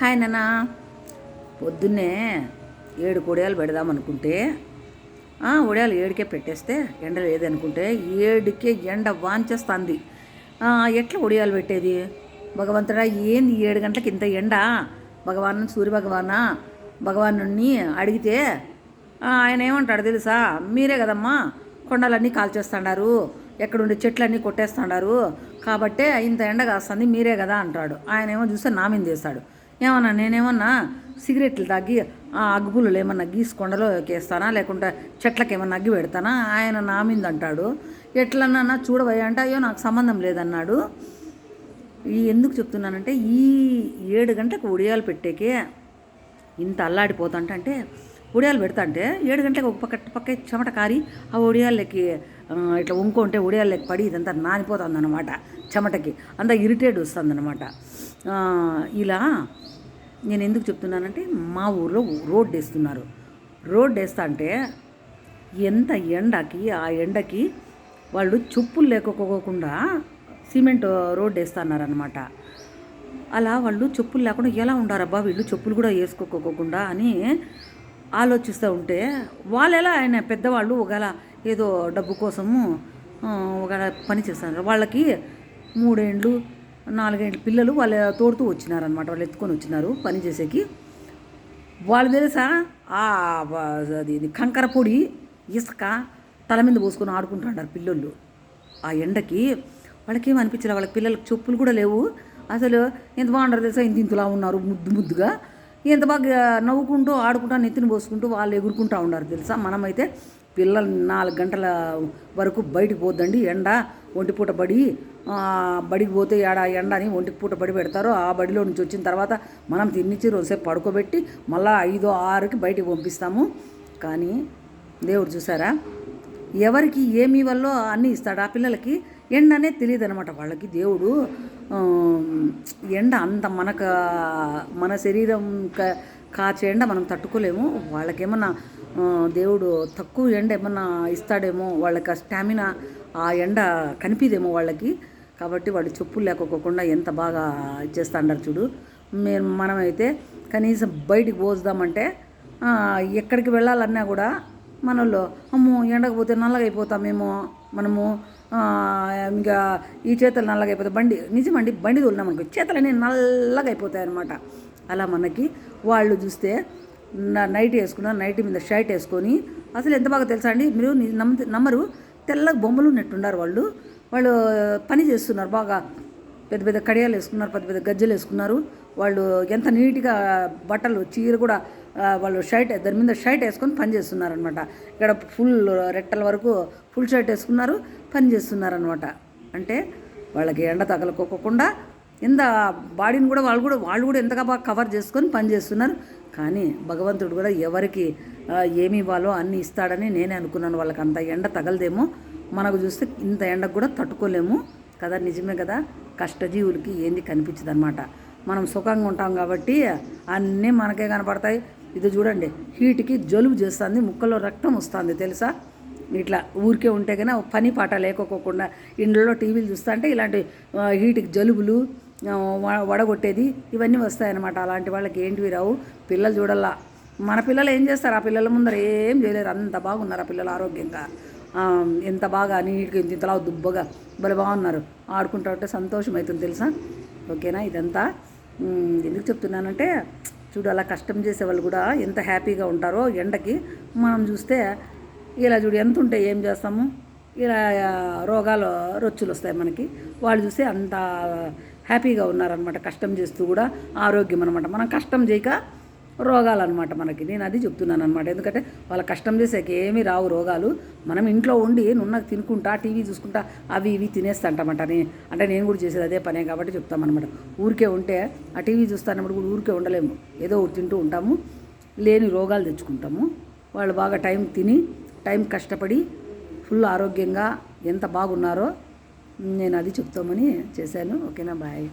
Hi నాన్న. పొద్దున్నే ఏడు కొడియాలు పెడదాం అనుకుంటే ఒడియాలు ఏడుకే పెట్టేస్తే ఎండ లేదనుకుంటే ఏడుకే ఎండ వాంచేస్తుంది. ఎట్లా ఒడియాలు పెట్టేది? భగవంతుడా ఏంది ఏడు గంటలకు ఇంత ఎండ? భగవాన్ సూర్య భగవానా? భగవాను అడిగితే ఆయన ఏమంటాడు తెలుసా? మీరే కదమ్మా కొండలన్నీ కాల్చేస్తున్నారు ఎక్కడుండే చెట్లన్నీ కొట్టేస్తున్నారు కాబట్టే ఇంత ఎండ కాస్తుంది మీరే కదా అంటాడు. ఆయన ఏమో చూస్తే నా చేస్తాడు ఏమన్నా నేనేమన్నా సిగరెట్లు తాగి ఆ అగ్గుపుల్లలు ఏమన్నా గీసి కొండలో ఎక్కేస్తానా? లేకుంటే చెట్లకి ఏమన్నా అగ్గి పెడతానా? ఆయన నా మీద అంటాడు. ఎట్లన్నా చూడబోయా అంటే అయ్యో నాకు సంబంధం లేదన్నాడు. ఈ ఎందుకు చెప్తున్నానంటే ఈ ఏడు గంటలకు ఉడియాలు పెట్టేకే ఇంత అల్లాడిపోతుంట అంటే ఉడియాలు పెడతా అంటే ఏడు గంటలకు ఒక పక్క పక్క చెమట కారి ఆ ఉడియాలకి ఇట్లా వంకుంటే ఉడియాలకి పడి ఇదంతా నానిపోతుంది అనమాట చెమటకి. అంత ఇరిటేట్ వస్తుంది అనమాట ఇలా నేను ఎందుకు చెప్తున్నానంటే మా ఊర్లో రోడ్ వేస్తున్నారు. రోడ్ వేస్తా అంటే ఎంత ఎండకి ఆ ఎండకి వాళ్ళు చెప్పులు లేకపోకుండా సిమెంట్ రోడ్ వేస్తున్నారనమాట అలా వాళ్ళు చెప్పులు లేకుండా ఎలా ఉండారబ్బా? వీళ్ళు చెప్పులు కూడా వేసుకోకోకుండా అని ఆలోచిస్తూ ఉంటే వాళ్ళు ఎలా ఆయన పెద్దవాళ్ళు ఒకవేళ ఏదో డబ్బు కోసము ఒకవేళ పని చేస్తున్నారు వాళ్ళకి మూడేండ్లు నాలుగైదు పిల్లలు వాళ్ళ తోడుతూ వచ్చినారనమాట వాళ్ళు ఎత్తుకొని వచ్చినారు పని చేసేకి. వాళ్ళు తెలుసా? ఆ అది కంకర పొడి ఇసుక తల మీద పోసుకొని ఆడుకుంటున్నారు పిల్లలు. ఆ ఎండకి వాళ్ళకి అనిపించలే వాళ్ళ పిల్లలకు చెప్పులు కూడా లేవు. అసలు ఎంత బాగుంటారు తెలుసా? ఇంత ఇంతలా ఉన్నారు ముద్దు ముద్దుగా. ఎంత బాగా నవ్వుకుంటూ ఆడుకుంటూ నెత్తిని పోసుకుంటూ వాళ్ళు ఎగురుకుంటూ ఉన్నారు తెలుసా? మనమైతే పిల్లలు నాలుగు గంటల వరకు బయటికి పోద్దండి. ఎండ ఒంటిపూట బడి బడికి పోతే ఏడ ఎండ అని ఒంటికి పూట బడి పెడతారు. ఆ బడిలో నుంచి వచ్చిన తర్వాత మనం తినిచ్చి రోజుసేపు పడుకోబెట్టి మళ్ళీ ఐదో ఆరుకి బయటికి పంపిస్తాము. కానీ దేవుడు చూసారా? ఎవరికి ఏమి వల్ల అన్నీ ఇస్తాడు. ఆ పిల్లలకి ఎండ అనేది తెలియదు అనమాట వాళ్ళకి. దేవుడు ఎండ అంత మనకు మన శరీరం కాచే ఎండ మనం తట్టుకోలేము. వాళ్ళకేమన్నా దేవుడు తక్కువ ఎండ ఏమన్నా ఇస్తాడేమో వాళ్ళకి ఆ స్టామినా ఆ ఎండ కనిపిదేమో వాళ్ళకి. కాబట్టి వాళ్ళు చెప్పులు లేకపోకుండా ఎంత బాగా చేస్తాండారు చూడు. మేము మనమైతే కనీసం బయటికి పోదామంటే ఎక్కడికి వెళ్ళాలన్నా కూడా మనలో అమ్మో ఎండకపోతే నల్లగైపోతామేమో నల్లగా అయిపోతామేమో మనము ఇంకా ఈ చేతులు నల్లగా బండి నిజమండి బండి తోలినాం అనుకో చేతులన్నీ నల్లగా అయిపోతాయి అనమాట అలా మనకి వాళ్ళు చూస్తే నైట్ వేసుకున్నారు నైట్ మీద షర్ట్ వేసుకొని అసలు ఎంత బాగా తెలుసా అండి? మీరు నమ్మ నమ్మరు. తెల్లగా బొమ్మలు ఉన్నట్టున్నారు వాళ్ళు. వాళ్ళు పని చేస్తున్నారు బాగా. పెద్ద పెద్ద కడియాలు వేసుకున్నారు పెద్ద పెద్ద గజ్జలు వేసుకున్నారు. వాళ్ళు ఎంత నీట్గా బట్టలు చీర కూడా వాళ్ళు షర్ట్ దాని మీద షర్ట్ వేసుకొని పని చేస్తున్నారనమాట ఇక్కడ ఫుల్ రెట్టల వరకు ఫుల్ షర్ట్ వేసుకున్నారు పని చేస్తున్నారు అనమాట అంటే వాళ్ళకి ఎండ తగలకోకుండా ఎంత బాడీని కూడా వాళ్ళు కూడా వాళ్ళు కూడా ఎంతగా బాగా కవర్ చేసుకొని పని చేస్తున్నారు. కానీ భగవంతుడు కూడా ఎవరికి ఏమి ఇవ్వాలో అన్నీ ఇస్తాడని నేనే అనుకున్నాను. వాళ్ళకి అంత ఎండ తగలదేమో మనకు చూస్తే ఇంత ఎండకు కూడా తట్టుకోలేము కదా నిజమే కదా? కష్టజీవులకి ఏంది కనిపించదు అనమాట మనం సుఖంగా ఉంటాం కాబట్టి అన్నీ మనకే కనపడతాయి. ఇది చూడండి హీట్కి జలుబు చేస్తుంది ముక్కలో రక్తం వస్తుంది తెలుసా? ఇట్లా ఊరికే ఉంటే కానీ పని పాట లేకపోకుండా ఇండ్లలో టీవీలు చూస్తుంటే ఇలాంటి హీట్కి జలుబులు వడగొట్టేది ఇవన్నీ వస్తాయన్నమాట. అలాంటి వాళ్ళకి ఏంటివి రావు. పిల్లలు చూడల్లా. మన పిల్లలు ఏం చేస్తారు? ఆ పిల్లల ముందర ఏం చేయలేరు. అంత బాగున్నారు ఆ పిల్లలు ఆరోగ్యంగా. ఎంత బాగా నీట్గా ఇంత ఇంతలా దుబ్బగా భలే బాగున్నారు. ఆడుకుంటా ఉంటే సంతోషం అవుతుంది తెలుసా? ఓకేనా? ఇదంతా. ఎందుకు చెప్తున్నానంటే చూడు అలా కష్టం చేసే వాళ్ళు కూడా ఎంత హ్యాపీగా ఉంటారో ఎండకి మనం చూస్తే ఇలా చూడు ఎంత ఉంటే ఏం చేస్తాము? ఇలా రోగాలు రొచ్చులు వస్తాయి మనకి. వాళ్ళు చూస్తే అంత హ్యాపీగా ఉన్నారనమాట కష్టం చేస్తూ కూడా ఆరోగ్యం అనమాట మనం కష్టం చేయక రోగాలన్నమాట మనకి. నేను అది చెప్తున్నాను అనమాట ఎందుకంటే వాళ్ళ కష్టం చేసాక ఏమీ రావు రోగాలు. మనం ఇంట్లో ఉండి నున్న తినుకుంటా టీవీ చూసుకుంటా అవి ఇవి తినేస్తాంటమాట. అని అంటే నేను కూడా చేసేది అదే పనే కాబట్టి చెప్తామన్నమాట. ఊరికే ఉంటే ఆ టీవీ చూస్తానప్పుడు కూడా ఊరికే ఉండలేము. ఏదో ఒకటి తింటూ ఉంటాము. లేని రోగాలు తెచ్చుకుంటాము. వాళ్ళు బాగా టైం తిని టైం కష్టపడి ఫుల్ ఆరోగ్యంగా ఎంత బాగున్నారో నేను అది చెప్తామని చేశాను. ఓకేనా? బాయ్.